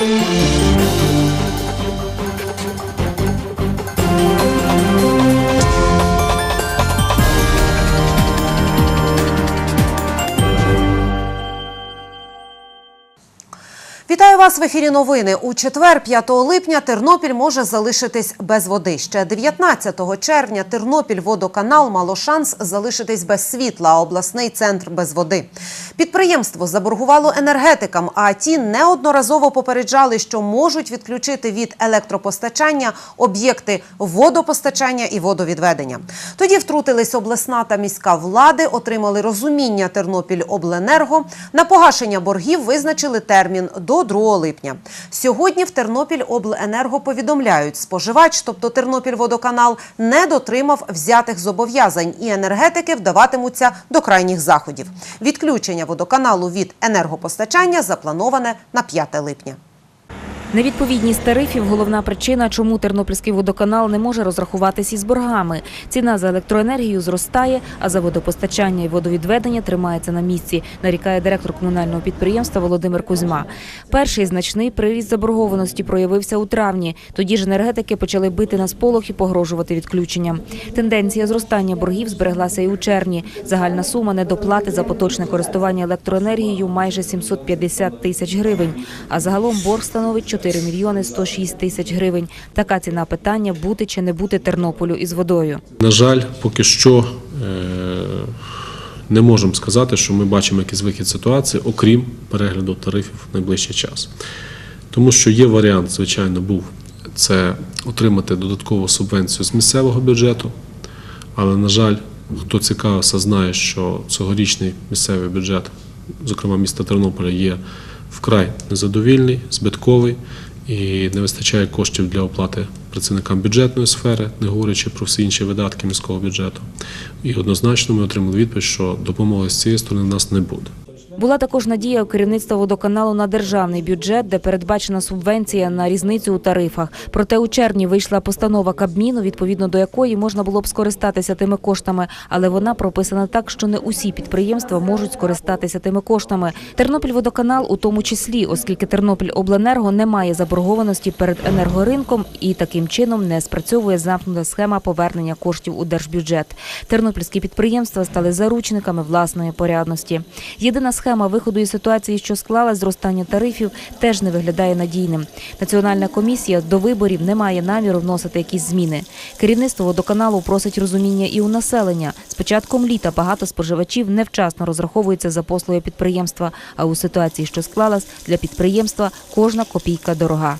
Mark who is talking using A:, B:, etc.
A: Música Вітаю вас в ефірі. Новини у четвер, 5 липня, Тернопіль може залишитись без води. Ще 19 червня Тернопіль водоканал мало шанс залишитись без світла. а Обласний центр без води. Підприємство заборгувало енергетикам, а ті неодноразово попереджали, що можуть відключити від електропостачання об'єкти водопостачання і водовідведення. Тоді втрутились обласна та міська влади, отримали розуміння Тернопіль Обленерго. На погашення боргів визначили термін до 2 липня. Сьогодні в Тернопіль Обленерго повідомляють, споживач, тобто Тернопіль Водоканал, не дотримав взятих зобов'язань, і енергетики вдаватимуться до крайніх заходів. Відключення водоканалу від енергопостачання заплановане на 5 липня.
B: Невідповідність тарифів – головна причина, чому Тернопільський водоканал не може розрахуватись із боргами. Ціна за електроенергію зростає, а за водопостачання і водовідведення тримається на місці, нарікає директор комунального підприємства Володимир Кузьма. Перший значний приріст заборгованості проявився у травні. Тоді ж енергетики почали бити на сполох і погрожувати відключенням. Тенденція зростання боргів збереглася і у червні. Загальна сума недоплати за поточне користування електроенергією майже 750 тисяч гривень, а загалом борг становить 4 мільйони 106 тисяч гривень. Така ціна питання бути чи не бути Тернополю із водою.
C: На жаль, поки що е, не можемо сказати, що ми бачимо якийсь вихід ситуації, окрім перегляду тарифів в найближчий час. Тому що є варіант, звичайно, був це отримати додаткову субвенцію з місцевого бюджету, але, на жаль, хто цікавився, знає, що цьогорічний місцевий бюджет, зокрема міста Тернополя, є вкрай незадовільний, збитковий і не вистачає коштів для оплати працівникам бюджетної сфери, не говорячи про всі інші видатки міського бюджету. І однозначно ми отримали відповідь, що допомоги з цієї сторони в нас не буде.
B: Була також надія у керівництва водоканалу на державний бюджет, де передбачена субвенція на різницю у тарифах. Проте у червні вийшла постанова Кабміну, відповідно до якої можна було б скористатися тими коштами, але вона прописана так, що не усі підприємства можуть скористатися тими коштами. Тернопільводоканал у тому числі, оскільки Тернопіль Обленерго не має заборгованості перед енергоринком і таким чином не спрацьовує замкнута схема повернення коштів у держбюджет. Тернопільські підприємства стали заручниками власної порядності. Єдина схема виходу із ситуації, що склала зростання тарифів, теж не виглядає надійним. Національна комісія до виборів не має наміру вносити якісь зміни. Керівництво водоканалу просить розуміння і у населення. З початком літа багато споживачів невчасно розраховуються за послуги підприємства. А у ситуації, що склалась, для підприємства кожна копійка дорога.